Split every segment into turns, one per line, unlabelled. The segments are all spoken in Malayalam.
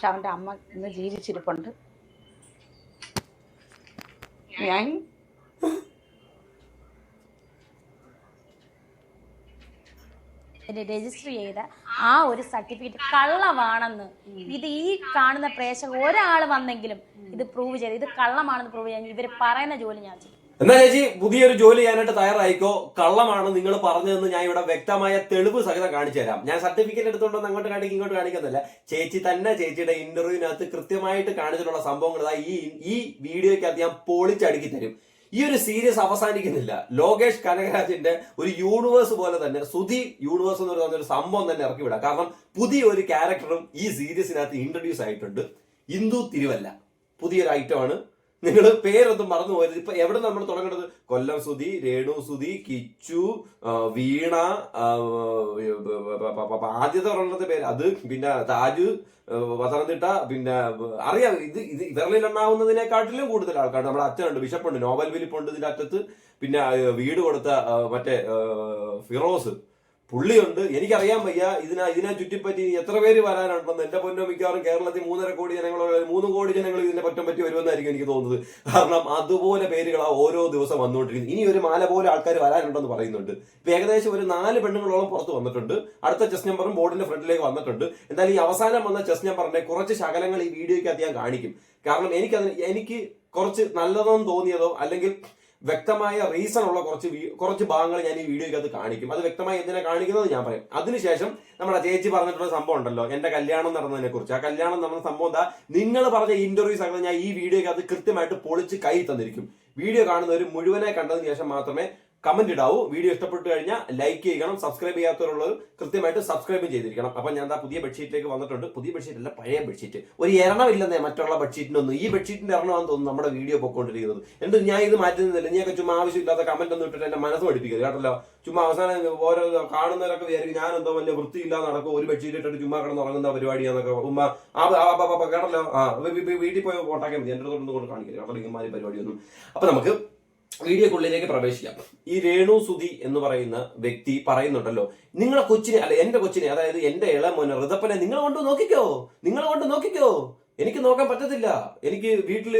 പക്ഷെ അവന്റെ അമ്മ ഇന്ന് ജീവിച്ചിരിപ്പുണ്ട്. ഞാൻ
രജിസ്റ്റർ ചെയ്ത ആ ഒരു സർട്ടിഫിക്കറ്റ് കള്ളമാണെന്ന് ഇത് ഈ കാണുന്ന പ്രേക്ഷകർ ഒരാൾ വന്നെങ്കിലും ഇത് പ്രൂവ് ചെയ്ത്. ഇത് കള്ളമാണെന്ന് പ്രൂവ് ചെയ്യാൻ ഇവർ പറയുന്ന ജോലി ഞാൻ ചെയ്യും
എന്നാ ചേച്ചി പുതിയൊരു ജോലി ചെയ്യാനായിട്ട് തയ്യാറായിക്കോ? കള്ളമാണ് നിങ്ങൾ പറഞ്ഞതെന്ന് ഞാൻ ഇവിടെ വ്യക്തമായ തെളിവ് സഹിതം കാണിച്ചു തരാം. ഞാൻ സർട്ടിഫിക്കറ്റ് എടുത്തുകൊണ്ടൊന്ന് അങ്ങോട്ട് കാണിക്കും ഇങ്ങോട്ട് കാണിക്കുന്നില്ല ചേച്ചി തന്നെ ചേച്ചിയുടെ ഇന്റർവ്യൂവിനകത്ത് കൃത്യമായിട്ട് കാണിച്ചിട്ടുള്ള സംഭവങ്ങൾ ഈ ഈ വീഡിയോയ്ക്കകത്ത് ഞാൻ പൊളിച്ചടുക്കി തരും. ഈ ഒരു സീരീസ് അവസാനിക്കുന്നില്ല. ലോകേഷ് കനകരാജിന്റെ ഒരു യൂണിവേഴ്സ് പോലെ തന്നെ സുധി യൂണിവേഴ്സ് എന്ന് പറയുന്ന ഒരു സംഭവം തന്നെ ഇറക്കി വിടാം. കാരണം പുതിയ ഒരു ക്യാരക്ടറും ഈ സീരീസിനകത്ത് ഇൻട്രൊഡ്യൂസ് ആയിട്ടുണ്ട്. ഇന്ദു തിരുവല്ല. പുതിയൊരു ഐറ്റമാണ് നിങ്ങൾ പേരൊന്നും മറന്നു പോയത് ഇപ്പൊ എവിടെ നമ്മൾ തുടങ്ങേണ്ടത് കൊല്ലം സുധി രേണു സുധി കിച്ചു വീണ ആദ്യത്തെ ഒരെണ്ണത്തെ പേര്. അത് പിന്നെ താജ് പത്തനംതിട്ട പിന്നെ അറിയാം. ഇത് ഇത് വിരലിലെണ്ണാവുന്നതിനെക്കാട്ടിലും കൂടുതൽ ആൾക്കാർ നമ്മുടെ അച്ഛനുണ്ട് ബിഷപ്പുണ്ട് നോവൽ വിലിപ്പുണ്ട് ഇതിന്റെ അറ്റത്ത്. പിന്നെ വീട് കൊടുത്ത മറ്റേ ഫിറോസ്. പുള്ളിയുണ്ട്. എനിക്കറിയാൻ വയ്യ. ഇതിനാ ഇതിനെ ചുറ്റിപ്പറ്റി എത്ര പേര് വരാനുണ്ടെന്ന് എന്റെ പൊന്നോ മിക്കവാറും കേരളത്തിൽ മൂന്നര കോടി ജനങ്ങൾ മൂന്ന് കോടി ജനങ്ങൾ ഇതിനെ പറ്റം പറ്റി വരുമെന്നായിരിക്കും എനിക്ക് തോന്നുന്നത്. കാരണം അതുപോലെ പേരുകളാ ഓരോ ദിവസം വന്നുകൊണ്ടിരിക്കുന്നത്. ഇനി ഒരു മാല പോലെ ആൾക്കാർ വരാനുണ്ടെന്ന് പറയുന്നുണ്ട്. ഇപ്പൊ ഏകദേശം ഒരു നാല് പെണ്ണുങ്ങളോളം പുറത്ത് വന്നിട്ടുണ്ട്. അടുത്ത ചെസ് നമ്പറും ബോർഡിന്റെ ഫ്രണ്ടിലേക്ക് വന്നിട്ടുണ്ട്. എന്തായാലും ഈ അവസാനം വന്ന ചെസ് നമ്പറിന്റെ കുറച്ച് ശകലങ്ങൾ ഈ വീഡിയോയ്ക്കകത്ത് ഞാൻ കാണിക്കും. കാരണം എനിക്കതിന് എനിക്ക് കുറച്ച് നല്ലതെന്ന് തോന്നിയതോ അല്ലെങ്കിൽ വ്യക്തമായ റീസൺ ഉള്ള കുറച്ച് കുറച്ച് ഭാഗങ്ങൾ ഞാൻ ഈ വീഡിയോയ്ക്കകത്ത് കാണിക്കും. അത് വ്യക്തമായി എന്തിനാ കാണിക്കുന്നത് ഞാൻ പറയും. അതിനുശേഷം നമ്മുടെ ചേച്ചി പറഞ്ഞിട്ടുള്ള സംഭവം ഉണ്ടല്ലോ എന്റെ കല്യാണം നടന്നതിനെ കുറിച്ച് ആ കല്യാണം നടന്ന സംഭവം എന്താ? നിങ്ങൾ പറഞ്ഞ ഇന്റർവ്യൂസ് ആകുന്നത് ഞാൻ ഈ വീഡിയോയ്ക്കകത്ത് കൃത്യമായിട്ട് പൊളിച്ച് കൈ തന്നിരിക്കും. വീഡിയോ കാണുന്നവർ മുഴുവനായി കണ്ടതിന് ശേഷം മാത്രമേ കമന്റ് ഇടാവൂ. വീഡിയോ ഇഷ്ടപ്പെട്ടു കഴിഞ്ഞാൽ ലൈക്ക് ചെയ്യണം. സബ്സ്ക്രൈബ് ചെയ്യാത്തവരുള്ളത് കൃത്യമായിട്ട് സബ്സ്ക്രൈബ് ചെയ്തിരിക്കണം. അപ്പൊ ഞാൻ പുതിയ ബെഡ്ഷീറ്റിലേക്ക് വന്നിട്ടുണ്ട്. പുതിയ ബെഡ്ഷീറ്റ് അല്ല പഴയ ബെഡ്ഷീറ്റ് ഒരു എറണമില്ലെന്നേ മറ്റുള്ള ബെഡ്ഷീറ്റിനൊന്നും ഈ ബെഡ്ഷീറ്റിന്റെ എറണമാണെന്ന് തോന്നുന്നു നമ്മുടെ വീഡിയോ പൊക്കോണ്ടിരിക്കുന്നത്. എന്നിട്ട് ഞാൻ ഇത് മാറ്റുന്നില്ല ഞാൻ ചുമ്മാ ആവശ്യമില്ലാത്ത കമന്റ് ഒന്നും ഇട്ടിട്ട് എന്റെ മനസ്സ് പഠിപ്പിക്കരുത് കേട്ടല്ലോ. ചുമ്മാ അവസാനം ഓരോ കാണുന്നവരൊക്കെ വിചാരിക്കും ഞാൻ എന്തോ വലിയ വൃത്തിയില്ലാതെ നടക്കും ഒരു ബെഡ്ഷീറ്റ് ഇട്ടിട്ട് ചുമ്മാ കിടന്ന് ഉറങ്ങുന്ന പരിപാടിയാന്നൊക്കെ. ഉമ്മ ആ കേട്ടല്ലോ. ആ വീട്ടിൽ പോയി കോട്ടാക്കാൻ മതി. എന്റെ അടുത്തൊന്നും കൊണ്ട് കാണിക്കരുത് കേട്ടോ. ഇങ്ങനെ പരിപാടിയൊന്നും. അപ്പൊ നമുക്ക് വീഡിയോക്കുള്ളിലേക്ക് പ്രവേശിക്കാം. ഈ രേണു സുധി എന്ന് പറയുന്ന വ്യക്തി പറയുന്നുണ്ടല്ലോ നിങ്ങളെ കൊച്ചിനെ അല്ല എന്റെ കൊച്ചിനെ അതായത് എന്റെ ഇളമോനെ ഋതപ്പനെ നിങ്ങളെ കൊണ്ട് നോക്കിക്കോ നിങ്ങളെ കൊണ്ട് നോക്കിക്കോ. എനിക്ക് നോക്കാൻ പറ്റത്തില്ല. എനിക്ക് വീട്ടിൽ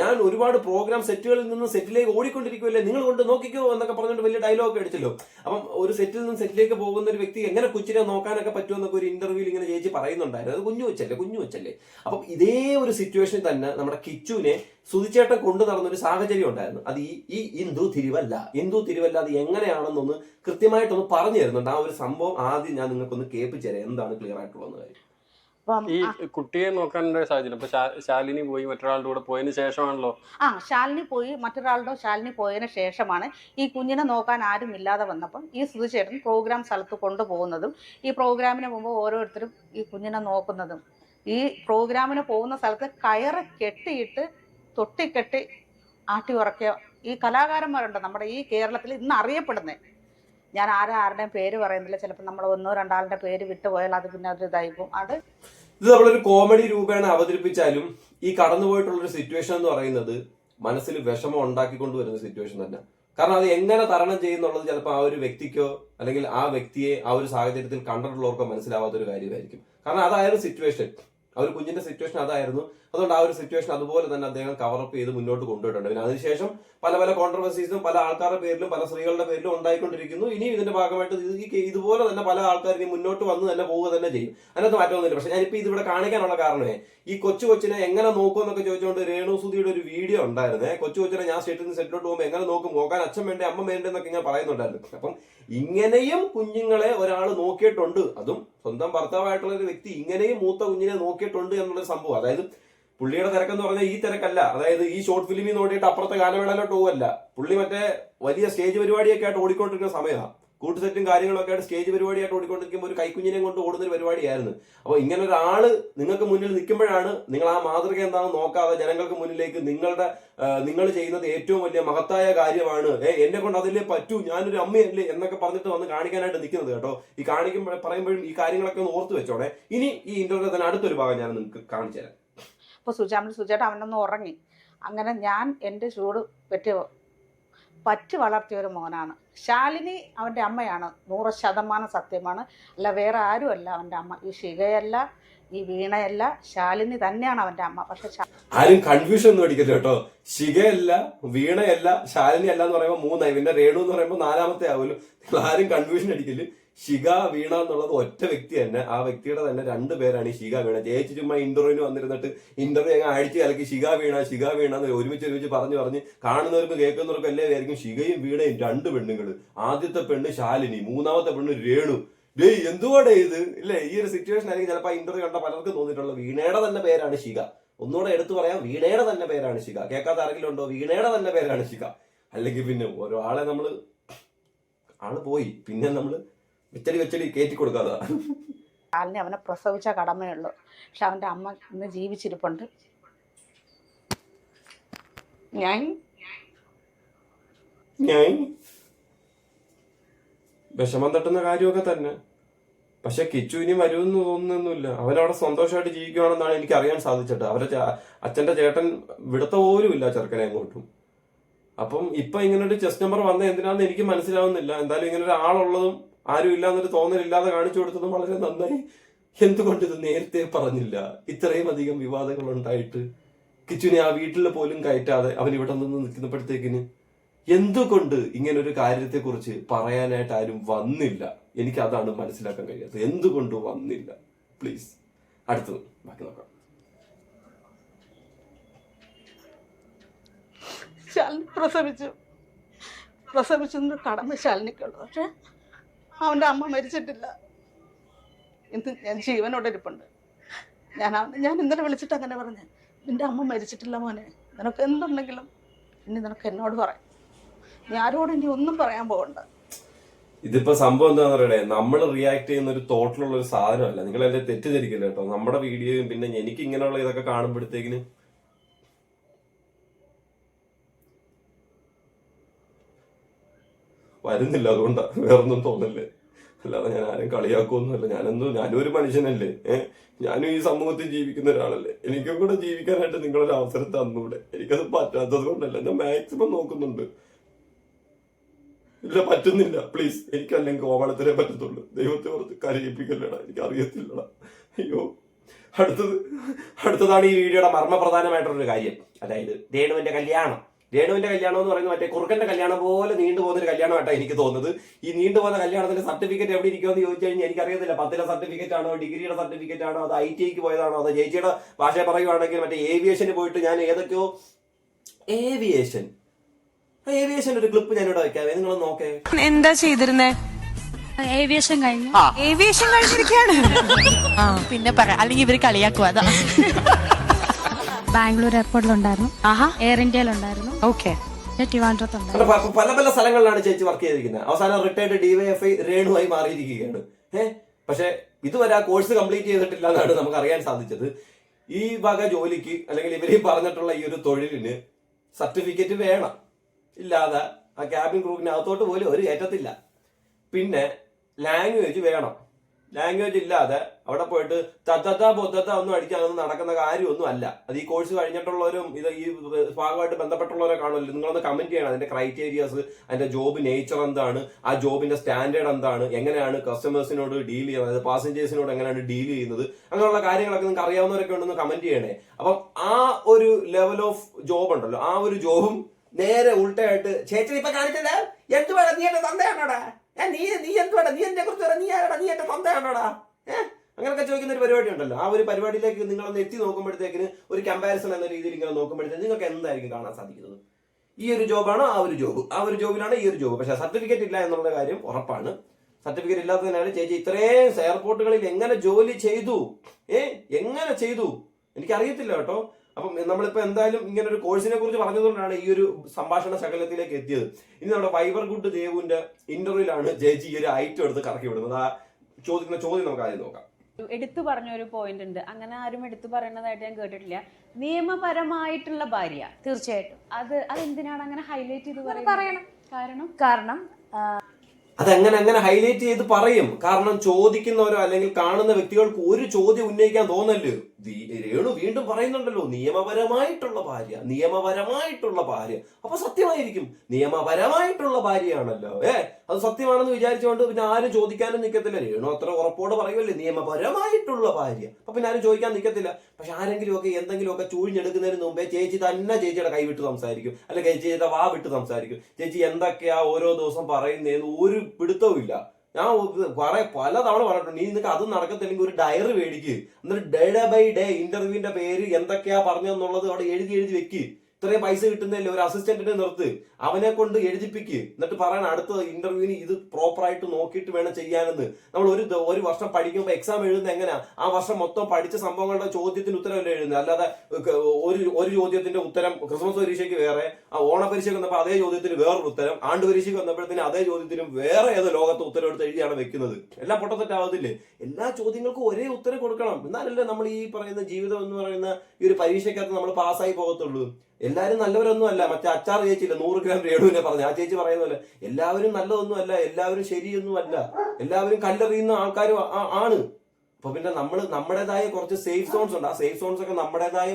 ഞാൻ ഒരുപാട് പ്രോഗ്രാം സെറ്റുകളിൽ നിന്ന് സെറ്റിലേക്ക് ഓടിക്കൊണ്ടിരിക്കുമല്ലേ നിങ്ങൾ കൊണ്ട് നോക്കിക്കോ എന്നൊക്കെ പറഞ്ഞിട്ട് വലിയ ഡയലോഗ് അടിച്ചല്ലോ അപ്പം ഒരു സെറ്റിൽ നിന്ന് സെറ്റിലേക്ക് പോകുന്ന ഒരു വ്യക്തി എങ്ങനെ കൊച്ചിനെ നോക്കാനൊക്കെ പറ്റുമെന്നൊക്കെ ഒരു ഇന്റർവ്യൂവിൽ ഇങ്ങനെ ചേച്ചി പറയുന്നുണ്ടായിരുന്നു. അത് കുഞ്ഞു വെച്ചല്ലേ കുഞ്ഞു വെച്ചല്ലേ അപ്പം ഇതേ ഒരു സിറ്റുവേഷനിൽ തന്നെ നമ്മുടെ കിച്ചുവിനെ സുതിച്ചേട്ടൻ കൊണ്ടു നടന്നൊരു സാഹചര്യം ഉണ്ടായിരുന്നു. അത് ഈ ഈ ഹിന്ദു തിരുവല്ല. ഇന്ദു തിരുവല്ല അത് എങ്ങനെയാണെന്നൊന്ന് കൃത്യമായിട്ടൊന്ന് പറഞ്ഞു തരുന്നുണ്ട്. ആ ഒരു സംഭവം ആദ്യം ഞാൻ നിങ്ങൾക്കൊന്ന് കേൾപ്പിച്ചു തരാം. എന്താണ് ക്ലിയർ ആയിട്ടുള്ളത് കാര്യം.
അപ്പം
ഈ കുട്ടിയെ നോക്കാനുള്ള സാഹചര്യം. ഇപ്പൊ ശാലിനി പോയി മറ്റൊരാളുടെ കൂടെ പോയതിനു ശേഷമാണല്ലോ?
ആ ശാലിനി പോയി മറ്റൊരാളുടെ ശാലിനി പോയതിനു ശേഷമാണ് ഈ കുഞ്ഞിനെ നോക്കാൻ ആരും ഇല്ലാതെ വന്നപ്പം ഈ സുധിച്ചേട്ടൻ പ്രോഗ്രാം സ്ഥലത്ത് കൊണ്ടുപോകുന്നതും ഈ പ്രോഗ്രാമിന് മുമ്പ് ഓരോരുത്തരും ഈ കുഞ്ഞിനെ നോക്കുന്നതും ഈ പ്രോഗ്രാമിന് പോകുന്ന സ്ഥലത്ത് കയറ് കെട്ടിയിട്ട് തൊട്ടിക്കെട്ടി ആട്ടി ഉറക്കിയ ഈ കലാകാരന്മാരുണ്ട് നമ്മുടെ ഈ കേരളത്തിൽ ഇന്ന് അറിയപ്പെടുന്നത് ഞാൻ ആരാ ആരുടെയും പേര് പറയുന്നില്ല. ചിലപ്പോൾ നമ്മൾ ഒന്നോ രണ്ടാളുടെ പേര് വിട്ടുപോയാൽ അത് പിന്നെ അതൊരു ഇതായിപ്പോവും. അത്
ഇത് നമ്മളൊരു കോമഡി രൂപേണ അവതരിപ്പിച്ചാലും ഈ കടന്നുപോയിട്ടുള്ളൊരു സിറ്റുവേഷൻ എന്ന് പറയുന്നത് മനസ്സിൽ വിഷമം ഉണ്ടാക്കിക്കൊണ്ട് വരുന്ന സിറ്റുവേഷൻ തന്നെ. കാരണം അത് എങ്ങനെ തരണം ചെയ്യുന്നുള്ളത് ചിലപ്പോൾ ആ ഒരു വ്യക്തിക്കോ അല്ലെങ്കിൽ ആ വ്യക്തിയെ ആ ഒരു സാഹചര്യത്തിൽ കണ്ടിട്ടുള്ളവർക്കോ മനസ്സിലാവാത്ത ഒരു കാര്യമായിരിക്കും. കാരണം അതായിരുന്നു സിറ്റുവേഷൻ ആ ഒരു കുഞ്ഞിന്റെ സിറ്റുവേഷൻ അതായിരുന്നു. അതുകൊണ്ട് ആ ഒരു സിറ്റുവേഷൻ അതുപോലെ തന്നെ അദ്ദേഹം കവറപ്പ് ചെയ്ത് മുന്നോട്ട് കൊണ്ടുപോയിട്ടുണ്ട്. പിന്നെ അതിനുശേഷം പല പല കോൺട്രവേഴ്സീസും പല ആൾക്കാരുടെ പേരിലും പല സ്ത്രീകളുടെ പേരിലും ഉണ്ടായിക്കൊണ്ടിരിക്കുന്നു. ഇനിയും ഇതിന്റെ ഭാഗമായിട്ട് ഇതുപോലെ തന്നെ പല ആൾക്കാർ ഇനി മുന്നോട്ട് വന്ന് തന്നെ പോവുക തന്നെ ചെയ്യും. അതിനകത്ത് മാറ്റമൊന്നുമില്ല പക്ഷെ ഞാനിപ്പോ ഇതിവിടെ കാണിക്കാനുള്ള കാരണമേ ഈ കൊച്ചു കൊച്ചിനെ എങ്ങനെ നോക്കും എന്നൊക്കെ ചോദിച്ചുകൊണ്ട് രേണു സുധിയുടെ ഒരു വീഡിയോ ഉണ്ടായിരുന്നേ. കൊച്ചു കൊച്ചിനെ ഞാൻ സ്റ്റേറ്റിൽ നിന്ന് സെറ്റിലോട്ട് പോകുമ്പോൾ എങ്ങനെ നോക്കും? നോക്കാൻ അച്ഛൻ വേണ്ടേ അമ്മ വേണ്ടേ എന്നൊക്കെ ഇങ്ങനെ പറയുന്നുണ്ടായിരുന്നു. അപ്പം ഇങ്ങനെയും കുഞ്ഞുങ്ങളെ ഒരാൾ നോക്കിയിട്ടുണ്ട്. അതും സ്വന്തം ഭർത്താവായിട്ടുള്ള ഒരു വ്യക്തി ഇങ്ങനെയും മൂത്ത കുഞ്ഞിനെ നോക്കിയിട്ടുണ്ട് എന്നുള്ള സംഭവം. അതായത് പുള്ളിയുടെ തിരക്കെന്ന് പറഞ്ഞാൽ ഈ തിരക്കല്ല. അതായത് ഈ ഷോർട്ട് ഫിലിമിൽ നോക്കിയിട്ട് അപ്പുറത്തെ ഗാനമേളയിലോട്ട് പോവല്ല. പുള്ളി മറ്റേ വലിയ സ്റ്റേജ് പരിപാടിയൊക്കെ ആയിട്ട് ഓടിക്കൊണ്ടിരിക്കുന്ന സമയമാണ് കൂട്ടുസെറ്റും കാര്യങ്ങളൊക്കെ ആയിട്ട് സ്റ്റേജ് പരിപാടിയായിട്ട് ഓടിക്കൊണ്ടിരിക്കുമ്പോൾ ഒരു കൈക്കുഞ്ഞിനെ കൊണ്ട് ഓടുന്ന ഒരു പരിപാടിയായിരുന്നു. അപ്പോൾ ഇങ്ങനെ ഒരാൾ നിങ്ങൾക്ക് മുന്നിൽ നിൽക്കുമ്പോഴാണ് നിങ്ങൾ ആ മാതൃക എന്താണെന്ന് നോക്കാതെ ജനങ്ങൾക്ക് മുന്നിലേക്ക് നിങ്ങളുടെ നിങ്ങൾ ചെയ്യുന്നത് ഏറ്റവും വലിയ മഹത്തായ കാര്യമാണ്. ഏ എന്നെ കൊണ്ട് അതിലേ പറ്റൂ? ഞാനൊരു അമ്മയല്ലേ എന്നൊക്കെ പറഞ്ഞിട്ട് വന്ന് കാണിക്കാനായിട്ട് നിൽക്കുന്നത് കേട്ടോ. ഈ കാണിക്കുമ്പോൾ പറയുമ്പോഴും ഈ കാര്യങ്ങളൊക്കെ ഒന്ന് ഓർത്ത് വെച്ചോടെ ഇനി ഈ ഇന്റർവ്യൂ തന്നെ അടുത്തൊരു ഭാഗം ഞാൻ നിങ്ങൾക്ക് കാണിച്ചു തരാം.
അപ്പോൾ സുജാമിൽ സുജേട്ടൻ അവനൊന്ന് ഉറങ്ങി. അങ്ങനെ ഞാൻ എന്റെ ചൂട് പറ്റി പറ്റി വളർത്തിയ ഒരു മോനാണ്. ശാലിനി അവന്റെ അമ്മയാണ്. നൂറ് ശതമാനം സത്യമാണ്. അല്ല വേറെ ആരുമല്ല അവന്റെ അമ്മ. ഈ ശിഖയല്ല ഈ വീണയല്ല ശാലിനി തന്നെയാണ് അവന്റെ അമ്മ. പക്ഷെ
ആരും കൺഫ്യൂഷൻ ഒന്നും അടിക്കരുത് കേട്ടോ. ശികയല്ല വീണയല്ല ശാലിനി അല്ല എന്ന് പറയുമ്പോൾ മൂന്നായി. പിന്നെ രേണു എന്ന് പറയുമ്പോൾ നാലാമത്തെ ആവുമല്ലോ. ആരും കൺഫ്യൂഷൻ അടിക്കൽ ശിഖ വീണ എന്നുള്ളത് ഒറ്റ വ്യക്തി തന്നെ ആ വ്യക്തിയുടെ തന്നെ രണ്ട് പേരാണ് ഈ ശിഖ വീണ ചേച്ചി ചുമ്മാ ഇന്റർവ്യൂവിന് വന്നിരുന്നിട്ട് ഇന്റർവ്യൂ അങ്ങ് അഴിച്ചു കലക്കി ശിഖ വീണ ശിഖ വീണ എന്ന് ഒരുമിച്ച് ഒരുമിച്ച് പറഞ്ഞു പറഞ്ഞ് കാണുന്നവർക്ക് കേൾക്കുന്നവർക്കും എല്ലാം ആയിരിക്കും ശിഖയും വീണയും രണ്ട് പെണ്ണുങ്ങൾ ആദ്യത്തെ പെണ്ണ് ശാലിനി മൂന്നാമത്തെ പെണ്ണ് രേണു. ഡേ എന്തുകൊണ്ടേ ഇത്? ഇല്ലേ ഈ ഒരു സിറ്റുവേഷൻ ആയിരിക്കും ചിലപ്പോൾ ഇന്റർവ്യൂ കണ്ട പലർക്കും തോന്നിയിട്ടുള്ള വീണയുടെ തന്നെ പേരാണ് ശിഖ ഒന്നുകൂടെ എടുത്തു പറയാം വീണയുടെ തന്നെ പേരാണ് ശിഖ കേൾക്കാത്ത ആരെങ്കിലും ഉണ്ടോ? വീണയുടെ തന്നെ പേരാണ് ശിഖ അല്ലെങ്കിൽ പിന്നെ ഒരാളെ ആളെ നമ്മൾ ആൾ പോയി. പിന്നെ നമ്മൾ വെച്ചടി വെച്ചടി കയറ്റി കൊടുക്കാതെ.
കാലിനെ അവനെ പ്രസവിച്ച കടമയുള്ളൂ പക്ഷെ അവന്റെ അമ്മ ഇന്ന് ജീവിച്ചിരിപ്പുണ്ട്. ഞാൻ?
ഞാൻ? വിഷമം തട്ടുന്ന കാര്യമൊക്കെ തന്നെ. പക്ഷെ കിച്ചു ഇനി വരുമെന്ന് തോന്നുന്നൊന്നുമില്ല. അവനവിടെ സന്തോഷമായിട്ട് ജീവിക്കുവാണെന്നാണ് എനിക്ക് അറിയാൻ സാധിച്ചിട്ട് അവരെ അച്ഛന്റെ ചേട്ടൻ വിടത്ത പോലും ഇല്ല ചെറുക്കനെ അങ്ങോട്ടും. അപ്പം ഇപ്പൊ ഇങ്ങനെ ഒരു ചെസ്റ്റ് നമ്പർ വന്ന എന്തിനാന്ന് എനിക്ക് മനസ്സിലാവുന്നില്ല. എന്തായാലും ഇങ്ങനെ ഒരു ആരും ഇല്ലാന്നൊരു തോന്നലില്ലാതെ കാണിച്ചു കൊടുത്തതും വളരെ നന്നായി. എന്തുകൊണ്ട് ഇത് നേരത്തെ പറഞ്ഞില്ല? ഇത്രയും അധികം വിവാദങ്ങൾ ഉണ്ടായിട്ട് കിച്ചുനെ ആ വീട്ടിൽ പോലും കയറ്റാതെ അവൻ ഇവിടെ നിന്ന് നിൽക്കുന്നപ്പോഴത്തേക്കിന് എന്തുകൊണ്ട് ഇങ്ങനെ ഒരു കാര്യത്തെ കുറിച്ച് പറയാനായിട്ട് ആരും വന്നില്ല? എനിക്ക് അതാണ് മനസ്സിലാക്കാൻ കഴിയാത്തത്. എന്തുകൊണ്ട് വന്നില്ല? പ്ലീസ് അടുത്തത്. ബാക്കി നോക്കാം.
പ്രസവിച്ചു. പ്രസവിച്ചെന്ന് കടമ ശാലിനിക്കുള്ളൂ പക്ഷെ അവന്റെ അമ്മ മരിച്ചിട്ടില്ല. ഇന്ന് ഞാൻ ജീവനോടെ ഇരിപ്പുണ്ട്. ഞാൻ ഞാൻ ഇന്നലെ വിളിച്ചിട്ട് അങ്ങനെ പറഞ്ഞു നിന്റെ അമ്മ മരിച്ചിട്ടില്ല മോനെ. നിനക്ക് എന്തുണ്ടെങ്കിലും ഇനി നിനക്ക് എന്നോട് പറയാം. നീ ആരോടും ഇനി ഒന്നും പറയാൻ പോകണ്ട.
ഇതിപ്പോ സംഭവം എന്താണെന്ന് പറയണേ? നമ്മൾ റിയാക്ട് ചെയ്യുന്ന ഒരു തോട്ടിലുള്ള ഒരു സാധനമല്ല. നിങ്ങൾ അതിന്റെ തെറ്റിദ്ധരിക്കില്ല കേട്ടോ? നമ്മുടെ വീഡിയോയും പിന്നെ എനിക്ക് ഇങ്ങനെയുള്ള ഇതൊക്കെ കാണുമ്പോഴത്തേക്കിന് വരുന്നില്ല അതുകൊണ്ടാണ് വേറൊന്നും തോന്നല്ലേ. അല്ലാതെ ഞാൻ ആരും കളിയാക്കുമൊന്നുമല്ല ഞാനെന്തോ ഞാനും ഒരു മനുഷ്യനല്ലേ ഏഹ് ഞാനും ഈ സമൂഹത്തിൽ ജീവിക്കുന്ന ഒരാളല്ലേ. എനിക്കും കൂടെ ജീവിക്കാനായിട്ട് നിങ്ങളൊരു അവസരം തന്നൂടെ. എനിക്കത് പറ്റാത്തത് കൊണ്ടല്ല. ഞാൻ മാക്സിമം നോക്കുന്നുണ്ട്. ഇല്ല പറ്റുന്നില്ല. പ്ലീസ് എനിക്കല്ലെങ്കിൽ കോമളത്തിലേ പറ്റത്തുള്ളൂ. ദൈവത്തെ ഓർത്ത് കരയിപ്പിക്കല്ലടാ. എനിക്ക് അറിയത്തില്ലടാ അയ്യോ. അടുത്തത് അടുത്തതാണ് ഈ വീഡിയോയുടെ മർമ്മപ്രധാനമായിട്ടുള്ളൊരു കാര്യം. അതായത് രേണുവിന്റെ കല്യാണം. രേണുവിന്റെ കല്യാണം എന്ന് പറയുന്നത് മറ്റേ കുറുക്കന്റെ കല്യാണം പോലെ നീണ്ടു പോകുന്ന ഒരു കല്യാണമായിട്ടാണ് എനിക്ക് തോന്നുന്നത്. ഈ നീണ്ടു പോകുന്ന കല്യാണത്തിന്റെ സർട്ടിഫിക്കറ്റ് എവിടെ ഇരിക്കുമെന്ന് ചോദിച്ചു കഴിഞ്ഞാൽ എനിക്കറിയത്തില്ല. പത്തിലെ സർട്ടിഫിക്കറ്റ് ആണോ ഡിഗ്രിയുടെ സർട്ടിഫിക്കറ്റ് ആണോ അത് ഐ ടി ഐക്ക് പോയതാണോ അത് ചേച്ചിയുടെ ഭാഷ പറയുവാണെങ്കിൽ മറ്റേ ഏവിയേഷന് പോയിട്ട് ഞാൻ ഏതൊക്കെയോ ഏവിയേഷൻ ഏവിയേഷൻ ഒരു ക്ലിപ്പ് ഇവിടെ വെക്കാം. നിങ്ങൾ നോക്കേ.
എന്താ ചെയ്തിരുന്നേ?
ഏവിയേഷൻ കഴിഞ്ഞു.
ഏവിയേഷൻ കഴിഞ്ഞിരിക്കുകയാണ്. ആ. പിന്നെ പറ അല്ലെങ്കിൽ ഇവർ കളിയാക്കുക അതാ.
ബാംഗ്ലൂർ എയർപോർട്ടിലുണ്ടായിരുന്നു.
ആഹാ.
എയർ ഇന്ത്യയിലുണ്ടായിരുന്നു.
ഓക്കെ.
പല പല പല സ്ഥലങ്ങളിലാണ് ചേച്ചി വർക്ക് ചെയ്തിരിക്കുന്നത്. അവസാനം റിട്ടയർഡ് ഡിവൈഎഫ്ഐ രേണുവായി മാറിയിരിക്കുകയാണ്. ഏഹ് പക്ഷെ ഇതുവരെ ആ കോഴ്സ് കംപ്ലീറ്റ് ചെയ്തിട്ടില്ല എന്നാണ് നമുക്ക് അറിയാൻ സാധിച്ചത്. ഈ വക ജോലിക്ക് അല്ലെങ്കിൽ ഇവർ ഈ പറഞ്ഞിട്ടുള്ള ഈ ഒരു തൊഴിലിന് സർട്ടിഫിക്കറ്റ് വേണം. ഇല്ലാതെ ആ ക്യാബിൻ ക്രൂവിനകത്തോട്ട് പോലും ഒരു കയറ്റത്തില്ല. പിന്നെ ലാംഗ്വേജ് വേണം. ലാംഗ്വേജ് ഇല്ലാതെ അവിടെ പോയിട്ട് തത്തത്ത പൊത്തത്ത ഒന്നും അടിക്കാനൊന്നും നടക്കുന്ന കാര്യമൊന്നും അല്ല. അത് ഈ കോഴ്സ് കഴിഞ്ഞിട്ടുള്ളവരും ഇത് ഈ ഭാഗമായിട്ട് ബന്ധപ്പെട്ടുള്ളവരെ കാണുമല്ലോ. നിങ്ങളൊന്ന് കമന്റ് ചെയ്യണം. അതിന്റെ ക്രൈറ്റീരിയസ് അതിന്റെ ജോബ് നേച്ചർ എന്താണ് ആ ജോബിന്റെ സ്റ്റാൻഡേർഡ് എന്താണ് എങ്ങനെയാണ് കസ്റ്റമേഴ്സിനോട് ഡീൽ ചെയ്യുന്നത് അതായത് പാസഞ്ചേഴ്സിനോട് എങ്ങനെയാണ് ഡീൽ ചെയ്യുന്നത് അങ്ങനെയുള്ള കാര്യങ്ങളൊക്കെ നിങ്ങൾക്ക് അറിയാവുന്നവരൊക്കെ ഉണ്ടെന്ന് കമന്റ് ചെയ്യണേ. അപ്പം ആ ഒരു ലെവൽ ഓഫ് ജോബ് ഉണ്ടല്ലോ. ആ ഒരു ജോബും നേരെ ഉൾട്ടയായിട്ട് ചേച്ചി ഇപ്പൊ കാണിച്ചത്? വേണം നീ എന്റെ തന്തയാണോടാ? ഏ നീ നീ എന്തുവാടാ? നീ എന്നെ കുറിച്ച് നീ ആരാടാ? നീ എന്റെ സ്വന്തമാണോടാ? ഏഹ് അങ്ങനെയൊക്കെ ചോദിക്കുന്ന ഒരു പരിപാടി ഉണ്ടല്ലോ ആ ഒരു പരിപാടിയിലേക്ക് നിങ്ങളൊന്ന് എത്തി നോക്കുമ്പോഴത്തേക്കിന് ഒരു കമ്പാരിസൺ എന്ന രീതിയിൽ ഇങ്ങനെ നോക്കുമ്പോഴത്തേക്ക് നിങ്ങൾക്ക് എന്തായിരിക്കും കാണാൻ സാധിക്കുന്നത്? ഈ ഒരു ജോബാണോ? ആ ഒരു ജോബ്. ആ ഒരു ജോബിലാണ് ഈ ഒരു ജോബ്. പക്ഷെ സർട്ടിഫിക്കറ്റ് ഇല്ല എന്നുള്ള കാര്യം ഉറപ്പാണ്. സർട്ടിഫിക്കറ്റ് ഇല്ലാത്തതിനാണ് ചേച്ചി ഇത്രയും എയർപോർട്ടുകളിൽ എങ്ങനെ ജോലി ചെയ്തു? ഏ? എങ്ങനെ ചെയ്തു? എനിക്കറിയത്തില്ല കേട്ടോ. അപ്പം നമ്മളിപ്പോൾ എന്തായാലും ഇങ്ങനെ ഒരു കോഴ്സിനെ കുറിച്ച് പറഞ്ഞതുകൊണ്ടാണ് ഈ ഒരു സംഭാഷണ ശകലത്തിലേക്ക് എത്തിയത്. ഇനി നമ്മുടെ വൈബർ ഗുഡ് ദേവുവിന്റെ ഇന്റർവ്യൂലാണ് ജയ്ജി ഈ ഒരു ഐറ്റം എടുത്ത് കറക്കി വിടുന്നത്. ആ ചോദിക്കുന്ന ചോദ്യം നമുക്ക് ആദ്യം നോക്കാം.
എടുത്തു പറഞ്ഞ ഒരു പോയിന്റ് ഉണ്ട്. അങ്ങനെ ആരും എടുത്തു പറയുന്നതായിട്ട് ഞാൻ കേട്ടിട്ടില്ല. നിയമപരമായിട്ടുള്ള ഭാര്യ
തീർച്ചയായിട്ടും.
അത് അതെന്തിനാണ് അങ്ങനെ ഹൈലൈറ്റ് ചെയ്ത്
പറയണം.
പറയുന്നത്? കാരണം
കാരണം
അതങ്ങനെ അങ്ങനെ ഹൈലൈറ്റ് ചെയ്ത് പറയും? കാരണം ചോദിക്കുന്നവരോ അല്ലെങ്കിൽ കാണുന്ന വ്യക്തികൾക്ക് ഒരു ചോദ്യം ഉന്നയിക്കാൻ തോന്നല്ലോ രേണു വീണ്ടും പറയുന്നുണ്ടല്ലോ നിയമപരമായിട്ടുള്ള ഭാര്യ നിയമപരമായിട്ടുള്ള ഭാര്യ. അപ്പൊ സത്യമായിരിക്കും നിയമപരമായിട്ടുള്ള ഭാര്യയാണല്ലോ ഏ? അത് സത്യമാണെന്ന് വിചാരിച്ചുകൊണ്ട് പിന്നെ ആരും ചോദിക്കാനും നിൽക്കത്തില്ല രേണു അത്ര ഉറപ്പോട് പറയുമല്ലേ നിയമപരമായിട്ടുള്ള ഭാര്യ. അപ്പൊ പിന്നെ ആരും ചോദിക്കാൻ നിൽക്കത്തില്ല പക്ഷെ ആരെങ്കിലുമൊക്കെ എന്തെങ്കിലുമൊക്കെ ചൂഴിഞ്ഞെടുക്കുന്നതിന് മുമ്പേ ചേച്ചി തന്നെ ചേച്ചിയുടെ കൈ വിട്ട് സംസാരിക്കും. അല്ലെങ്കിൽ ചേച്ചിയുടെ വാ വിട്ട് സംസാരിക്കും. ചേച്ചി എന്തൊക്കെയാ ഓരോ ദിവസം പറയുന്നതെന്ന് ഒരു പിടുത്തവും ഇല്ല. ഞാൻ കുറെ പല തവണ പറഞ്ഞിട്ടുണ്ട്. നീ നിനക്ക് അതും നടക്കത്തില്ലെങ്കിൽ ഒരു ഡയറി മേടിക്ക്. എന്നിട്ട് ഡേ ബൈ ഡേ ഇന്റർവ്യൂവിന്റെ പേര് എന്തൊക്കെയാ പറഞ്ഞെന്നുള്ളത് അവിടെ എഴുതി എഴുതി വെക്ക്. ഇത്രയും പൈസ കിട്ടുന്നതല്ലേ ഒരു അസിസ്റ്റന്റിനെ നിർത്ത്. അവനെ കൊണ്ട് എഴുതിപ്പിക്ക്. എന്നിട്ട് പറയണം അടുത്ത ഇന്റർവ്യൂവിന് ഇത് പ്രോപ്പറായിട്ട് നോക്കിയിട്ട് വേണം ചെയ്യാനെന്ന്. നമ്മൾ ഒരു ഒരു വർഷം പഠിക്കുമ്പോൾ എക്സാം എഴുതുന്നത് എങ്ങനെയാ ആ വർഷം മൊത്തം പഠിച്ച സംഭവങ്ങളുടെ ചോദ്യത്തിന് ഉത്തരവല്ലേ എഴുതുന്നത്? അല്ലാതെ ഒരു ഒരു ചോദ്യത്തിന്റെ ഉത്തരം ക്രിസ്മസ് പരീക്ഷയ്ക്ക് വേറെ ആ ഓണ പരീക്ഷയ്ക്ക് വന്നപ്പോൾ അതേ ചോദ്യത്തിന് വേറൊരു ഉത്തരം ആണ്ട് പരീക്ഷയ്ക്ക് വന്നപ്പോഴത്തേന് അതേ ചോദ്യത്തിന് വേറെ ഏതോ ലോകത്ത് ഉത്തരം എടുത്ത് എഴുതിയാണ് വെക്കുന്നത്. എല്ലാം പൊട്ടത്തെറ്റാവത്തില്ലേ? എല്ലാ ചോദ്യങ്ങൾക്കും ഒരേ ഉത്തരം കൊടുക്കണം. എന്നാലല്ലേ നമ്മൾ ഈ പറയുന്ന ജീവിതം എന്ന് പറയുന്ന ഈ ഒരു പരീക്ഷയ്ക്കകത്ത് നമ്മൾ പാസ്സായി പോകത്തുള്ളൂ. എല്ലാവരും നല്ലവരൊന്നും അല്ല. മറ്റേ അച്ചാർ ചേച്ചിയില്ല നൂറ് ഗ്രാം രേണുവിനെ പറഞ്ഞു. ആ ചേച്ചി പറയുന്ന പോലെ എല്ലാവരും നല്ലതൊന്നും അല്ല എല്ലാവരും ശരിയൊന്നും അല്ല എല്ലാവരും കല്ലെറിയുന്ന ആൾക്കാരും ആണ്. അപ്പൊ പിന്നെ നമ്മൾ നമ്മുടേതായ കുറച്ച് സേഫ് സോൺസ് ഉണ്ട്. ആ സേഫ് സോൺസ് ഒക്കെ നമ്മുടേതായ?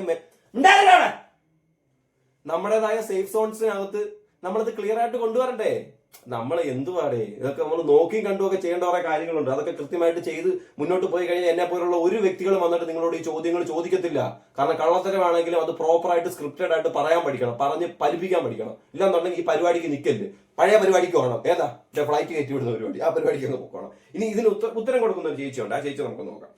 നമ്മുടേതായ സേഫ് സോൺസിനകത്ത് നമ്മളത് ക്ലിയർ ആയിട്ട് കൊണ്ടുവരണ്ടേ? നമ്മൾ എന്തുവാടേ ഇതൊക്കെ നമ്മൾ നോക്കിയും കണ്ടും ഒക്കെ ചെയ്യേണ്ട കുറെ കാര്യങ്ങളുണ്ട്. അതൊക്കെ കൃത്യമായിട്ട് ചെയ്ത് മുന്നോട്ട് പോയി കഴിഞ്ഞാൽ എന്നെ പോലുള്ള ഒരു വ്യക്തികളും വന്നിട്ട് നിങ്ങളോട് ഈ ചോദ്യങ്ങൾ ചോദിക്കത്തില്ല. കാരണം കള്ളത്തരമാണെങ്കിലും അത് പ്രോപ്പറായിട്ട് സ്ക്രിപ്റ്റഡ് ആയിട്ട് പറയാൻ പഠിക്കണം. പറഞ്ഞ് പലിപ്പിക്കാൻ പഠിക്കണം. ഇല്ലാന്നുണ്ടെങ്കിൽ ഈ പരിപാടിക്ക് നിൽക്കല്ലേ പഴയ പരിപാടിക്ക് പോകണം. ഏതാ? ഫ്ലൈറ്റ് കയറ്റി വിടുന്ന പരിപാടി. ആ പരിപാടിക്ക് ഒന്ന് പോകണം. ഇനി ഇതിന് ഉത്തരം കൊടുക്കുന്ന ഒരു ചേച്ചിയുണ്ട്. ആ ചേച്ചി നമുക്ക് നോക്കാം.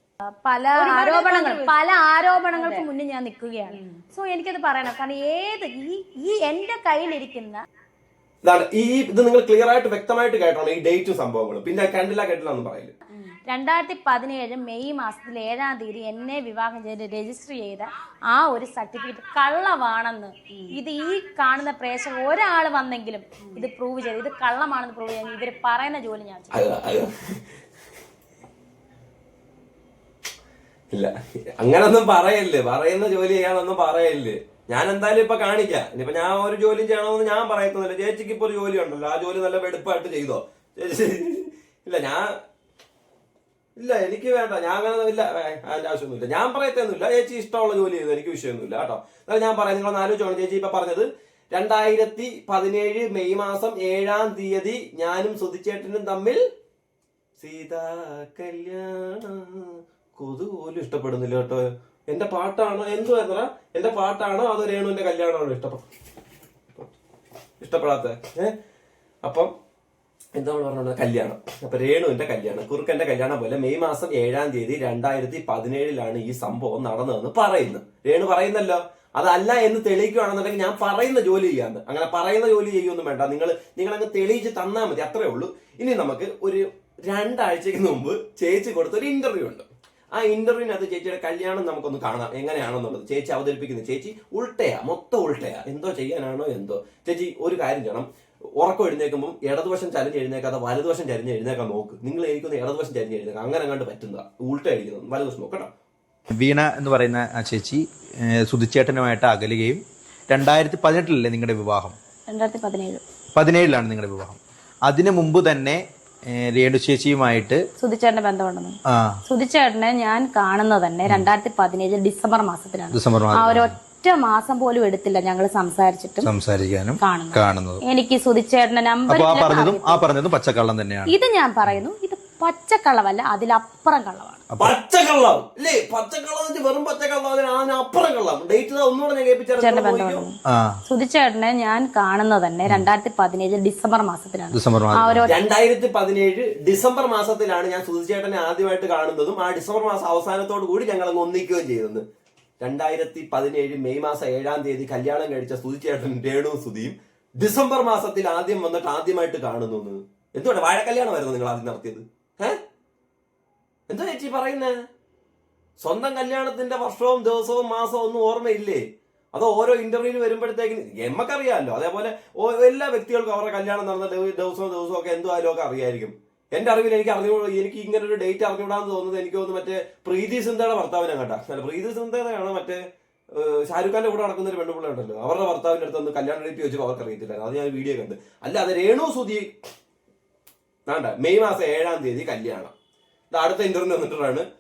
പല ആരോപണങ്ങൾ പല ആരോപണങ്ങൾക്ക് മുന്നേ ഞാൻ നിൽക്കുകയാണ്. സോ എനിക്കത് പറയണം. കാരണം ഏത് ഈ ഈ എന്റെ കയ്യിലിരിക്കുന്ന
ഇതാണ് ഈ ഇത് നിങ്ങൾ ക്ലിയർ ആയിട്ട് വ്യക്തമായിട്ട് കേട്ടോണം ഈ ഡേറ്റും സംഭവങ്ങളും. പിന്നെ കണ്ടില്ല കേട്ടില്ല എന്ന് പറയില്ല
രണ്ടായിരത്തി പതിനേഴ് മെയ് മാസത്തിൽ ഏഴാം തീയതി എന്നെ വിവാഹം ചെയ്ത് രജിസ്റ്റർ ചെയ്ത ആ ഒരു സർട്ടിഫിക്കറ്റ് കള്ളമാണെന്ന് ഇത് ഈ കാണുന്ന പ്രേക്ഷകർ ഒരാൾ വന്നെങ്കിലും ഇത് പ്രൂവ് ചെയ്ത്. ഇത് കള്ളമാണെന്ന് പ്രൂവ് ചെയ്യാൻ ഇവർ പറയുന്ന ജോലി ഞാൻ
ഇല്ല അങ്ങനൊന്നും പറയല്ലേ. പറയുന്ന ജോലി ചെയ്യാനൊന്നും പറയല്ലേ. ഞാൻ എന്തായാലും ഇപ്പൊ കാണിക്കാം. ഇനിയിപ്പൊ ഞാൻ ഒരു ജോലി ചെയ്യണമെന്ന് ഞാൻ പറയത്തുന്നില്ല ചേച്ചിക്ക് ഇപ്പൊ ഒരു ജോലി ഉണ്ടല്ലോ. ആ ജോലി നല്ല വെടുപ്പായിട്ട് ചെയ്തോ? ചേച്ചി ഇല്ല ഞാൻ ഇല്ല എനിക്ക് വേണ്ട. ഞാൻ അങ്ങനെ ഇല്ല അതിന്റെ ആവശ്യമൊന്നുമില്ല. ഞാൻ പറയത്തൊന്നുമില്ല. ചേച്ചി ഇഷ്ടമുള്ള ജോലി ചെയ്തു. എനിക്ക് വിഷയമൊന്നുമില്ല. കേട്ടോ. എന്നാലും ഞാൻ പറയാം. നിങ്ങൾ ആലോചിച്ചോണം. ചേച്ചി ഇപ്പൊ പറഞ്ഞത് രണ്ടായിരത്തി പതിനേഴ് മെയ് മാസം ഏഴാം തീയതി ഞാനും സുധിച്ചേട്ടനും തമ്മിൽ സീതാ കല്യാണ. കൊതു പോലും ഇഷ്ടപ്പെടുന്നില്ല കേട്ടോ. എന്റെ പാട്ടാണോ? എന്തുവായിരുന്നടാ എന്റെ പാട്ടാണോ? അതോ രേണുവിന്റെ കല്യാണമാണോ ഇഷ്ടപ്പെട്ട ഇഷ്ടപ്പെടാത്ത ഏഹ് അപ്പം എന്താ പറഞ്ഞത്? കല്യാണം. അപ്പൊ രേണുവിന്റെ കല്യാണം കുറുക്കന്റെ കല്യാണം പോലെ മെയ് മാസം ഏഴാം തീയതി രണ്ടായിരത്തി പതിനേഴിലാണ് ഈ സംഭവം നടന്നതെന്ന് പറയുന്നു. രേണു പറയുന്നല്ലോ. അതല്ല എന്ന് തെളിയിക്കുകയാണെന്നുണ്ടെങ്കിൽ ഞാൻ പറയുന്ന ജോലി ചെയ്യാന്ന്. അങ്ങനെ പറയുന്ന ജോലി ചെയ്യൊന്നും വേണ്ട. നിങ്ങൾ നിങ്ങൾ അങ്ങ് തെളിയിച്ച് തന്നാൽ മതി. അത്രേ ഉള്ളൂ. ഇനി നമുക്ക് ഒരു രണ്ടാഴ്ചക്ക് മുമ്പ് ചേച്ചി കൊടുത്തൊരു ഇന്റർവ്യൂ ഉണ്ട്. ആ ഇന്റർവ്യൂവിനകത്ത് ചേച്ചിയുടെ കല്യാണം നമുക്കൊന്ന് കാണാം. എങ്ങനെയാണെന്നുള്ളത് ചേച്ചി അവതരിപ്പിക്കുന്നത് ചേച്ചി ഉൾട്ടയാ മൊത്തം ഉൾട്ടയാ. എന്തോ ചെയ്യാനാണോ എന്തോ. ചേച്ചി ഒരു കാര്യം ചെയ്യണം. ഉറക്കം എഴുന്നേക്കുമ്പോൾ ഇടതുവശം ചരിഞ്ഞ് എഴുന്നേക്കാതെ വലതുവശം ചരിഞ്ഞ് എഴുന്നേക്കാൻ നോക്ക്. നിങ്ങൾ എനിക്കൊന്ന് ഇടതുവശം ചരിഞ്ഞ് എഴുന്നേക്കാം അങ്ങനെ കണ്ട് പറ്റുന്നതാ. ഉൾട്ട അടിക്കുന്നത്. വലതുവശം നോക്കണം
വീണ എന്ന് പറയുന്ന ആ ചേച്ചി സുതിച്ചേട്ടനുമായിട്ട് സുധിച്ചേട്ടനുമായിട്ട് അകലുകയും രണ്ടായിരത്തി പതിനെട്ടിലല്ലേ നിങ്ങളുടെ വിവാഹം?
രണ്ടായിരത്തി പതിനേഴ്
പതിനേഴിലാണ് നിങ്ങളുടെ വിവാഹം. അതിനു മുമ്പ് തന്നെ രേണു ചേച്ചിയുമായിട്ട്
സുധിച്ചേട്ടന്റെ ബന്ധമുണ്ടെന്ന്. സുധിച്ചേട്ടനെ ഞാൻ കാണുന്നത് തന്നെ രണ്ടായിരത്തി പതിനേഴ് ഡിസംബർ മാസത്തിലാണ്.
ഡിസംബർ
ആ
മാസം
ഒരു ഒറ്റ മാസം പോലും എടുത്തില്ല ഞങ്ങൾ സംസാരിച്ചിട്ടും
സംസാരിക്കാനും
കാണുന്നത്. എനിക്ക് സുധിച്ചേട്ടന്റെ നമ്പർ
ആ പറഞ്ഞതും ആ പറഞ്ഞതും പച്ചക്കള്ളം തന്നെയാണ്.
ഇത് ഞാൻ പറയുന്നു ഇത് പച്ചക്കള്ളവല്ല അതിലപ്പുറം കള്ളമാണ്.
പച്ചക്കള്ളം. വെറും പച്ചക്കള്ളം അതിന് അതിനപ്പുറം കള്ളം. ഡേറ്റ് ഒന്നുകൂടെ
സുധിച്ചേട്ടനെ ഞാൻ കാണുന്നത് തന്നെ രണ്ടായിരത്തി പതിനേഴ് ഡിസംബർ മാസത്തിലാണ്.
ഡിസംബർ
രണ്ടായിരത്തി പതിനേഴ് ഡിസംബർ മാസത്തിലാണ് ഞാൻ സുധിച്ചേട്ടനെ ആദ്യമായിട്ട് കാണുന്നതും ആ ഡിസംബർ മാസം അവസാനത്തോടു കൂടി ഞങ്ങൾ അങ്ങ് ഒന്നിക്കുകയും ചെയ്തത്. രണ്ടായിരത്തി പതിനേഴ് മെയ് മാസം ഏഴാം തീയതി കല്യാണം കഴിച്ച സുധിച്ചേട്ടൻ രേണു സുധിയും ഡിസംബർ മാസത്തിൽ ആദ്യം വന്നിട്ട് ആദ്യമായിട്ട് കാണുന്നു. എന്തുകൊണ്ട് വാഴ കല്യാണമായിരുന്നു നിങ്ങൾ ആദ്യം നടത്തിയത്? ഏ? എന്താ ചേച്ചി പറയുന്നേ? സ്വന്തം കല്യാണത്തിന്റെ വർഷവും ദിവസവും മാസവും ഒന്നും ഓർമ്മയില്ലേ? അത് ഓരോ ഇന്റർവ്യൂവിന് വരുമ്പോഴത്തേക്കും എമ്മക്കറിയാമല്ലോ അതേപോലെ എല്ലാ വ്യക്തികൾക്കും അവരുടെ കല്യാണം നടന്ന ദിവസവും ദിവസവും ഒക്കെ എന്തുവായാലും ഒക്കെ അറിയായിരിക്കും. എന്റെ അറിവിൽ എനിക്ക് അറിഞ്ഞു എനിക്ക് ഇങ്ങനെ ഒരു ഡേറ്റ് അറിഞ്ഞുകൂടാന്ന് തോന്നുന്നത് എനിക്ക് തോന്നുന്നു മറ്റേ പ്രീതി സിന്ധയുടെ ഭർത്താവിനെ കണ്ട. അല്ല പ്രീതി സിന്ധയാണ് മറ്റേ ഷാരൂഖ് ഖാന്റെ കൂടെ നടക്കുന്ന ഒരു പെണ്ണുപിള്ള ഉണ്ടല്ലോ. അവരുടെ ഭർത്താവിന്റെ അടുത്ത് ഒന്ന് കല്യാണ ഡേറ്റ് വെച്ചപ്പോൾ അവർക്ക് അറിയത്തില്ലായിരുന്നു. അത് ഞാൻ വീഡിയോ കണ്ട്. അല്ല അത് രേണു സുധി വേണ്ട മെയ് മാസം ഏഴാം തീയതി കല്യാണം. അടുത്ത ഇന്റർവ്യൂ വന്നിട്ടാണ്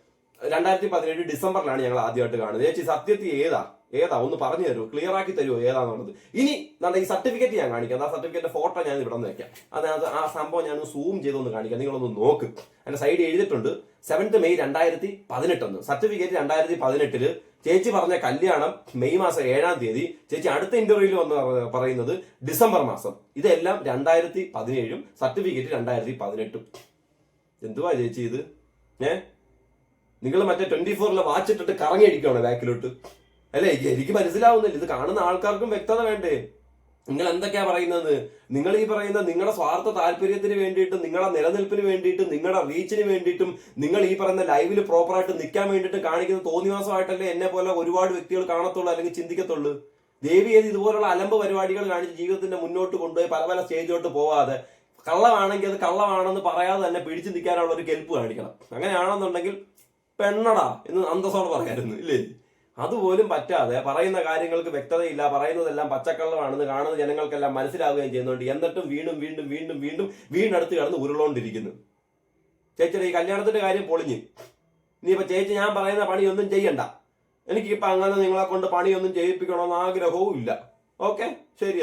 രണ്ടായിരത്തി പതിനേഴ് ഡിസംബറിലാണ് ഞങ്ങൾ ആദ്യമായിട്ട് കാണുന്നത്. ചേച്ചി സത്യത്തിൽ ഏതാ? ഏതാ? ഒന്ന് പറഞ്ഞു തരുമോ? ക്ലിയർ ആക്കി തരുമോ? ഏതാന്നുള്ളത്. ഇനി നമ്മുടെ ഈ സർട്ടിഫിക്കറ്റ് ഞാൻ കാണിക്കാം. ആ സർട്ടിഫിക്കറ്റ് ഫോട്ടോ ഞാൻ ഇവിടെ നിന്ന് വെക്കാം. അതിനകത്ത് ആ സംഭവം ഞാൻ സൂം ചെയ്തൊന്ന് കാണിക്കാം. നിങ്ങളൊന്ന് നോക്ക്. അതിന്റെ സൈഡ് എഴുതിയിട്ടുണ്ട്. സെവൻത് മെയ് രണ്ടായിരത്തി പതിനെട്ടെന്ന് സർട്ടിഫിക്കറ്റ് രണ്ടായിരത്തി പതിനെട്ടിൽ ചേച്ചി പറഞ്ഞ കല്യാണം മെയ് മാസം ഏഴാം തീയതി. ചേച്ചി അടുത്ത ഇന്റർവ്യൂവിൽ വന്ന് പറയുന്നത് ഡിസംബർ മാസം. ഇതെല്ലാം രണ്ടായിരത്തി പതിനേഴും സർട്ടിഫിക്കറ്റ് രണ്ടായിരത്തി പതിനെട്ടും എന്തുവാ ചേച്ചി ഇത്? ഏ? നിങ്ങൾ മറ്റേ ട്വന്റി ഫോറിലെ വാച്ച് ഇട്ടിട്ട് കറങ്ങി അടിക്കുകയാണ് ബാക്കിലോട്ട് അല്ലേ എനിക്ക് മനസ്സിലാവുന്നില്ല. ഇത് കാണുന്ന ആൾക്കാർക്കും വ്യക്തത വേണ്ടേ? നിങ്ങൾ എന്തൊക്കെയാ പറയുന്നത്? നിങ്ങൾ ഈ പറയുന്ന നിങ്ങളുടെ സ്വാർത്ഥ താല്പര്യത്തിന് വേണ്ടിയിട്ടും നിങ്ങളുടെ നിലനിൽപ്പിന് വേണ്ടിയിട്ടും നിങ്ങളുടെ റീച്ചിന് വേണ്ടിയിട്ടും നിങ്ങൾ ഈ പറയുന്ന ലൈവിൽ പ്രോപ്പറായിട്ട് നിൽക്കാൻ വേണ്ടിയിട്ട് കാണിക്കുന്ന തോന്നിവാസമായിട്ടല്ലേ എന്നെ പോലെ ഒരുപാട് വ്യക്തികൾ കാണത്തുള്ളൂ അല്ലെങ്കിൽ ചിന്തിക്കത്തുള്ളൂ. ദേവി ഏത് ഇതുപോലുള്ള അലമ്പ് പരിപാടികൾ കാണിച്ച് ജീവിതത്തിന്റെ മുന്നോട്ട് കൊണ്ടുപോയി പല പല സ്റ്റേജിലോട്ട് പോവാതെ കള്ളമാണെങ്കിൽ അത് കള്ളമാണെന്ന് പറയാതെ തന്നെ പിടിച്ചു നിൽക്കാനുള്ള ഒരു കെൽപ്പ് കാണിക്കണം. അങ്ങനെയാണെന്നുണ്ടെങ്കിൽ പെണ്ണടാ എന്ന് അന്തസ്സോടെ പറയായിരുന്നു ഇല്ലേ? അതുപോലും പറ്റാതെ പറയുന്ന കാര്യങ്ങൾക്ക് വ്യക്തതയില്ല പറയുന്നതെല്ലാം പച്ചക്കള്ളമാണെന്ന് കാണുന്ന ജനങ്ങൾക്കെല്ലാം മനസ്സിലാവുകയും ചെയ്യുന്നുണ്ട്. എന്നിട്ടും വീണ്ടും വീണ്ടും വീണ്ടും വീണ്ടും വീണ്ടടുത്ത് കിടന്ന് ഉരുളോണ്ടിരിക്കുന്നു. ചേച്ചിയുടെ ഈ കല്യാണത്തിന്റെ കാര്യം പൊളിഞ്ഞ്. ഇനിയിപ്പോ ചേച്ചി ഞാൻ പറയുന്ന പണിയൊന്നും ചെയ്യണ്ട. എനിക്കിപ്പോ അങ്ങനെ നിങ്ങളെ കൊണ്ട് പണിയൊന്നും ചെയ്യിപ്പിക്കണമെന്ന് ആഗ്രഹവും ഇല്ല. ഓക്കെ? ശരി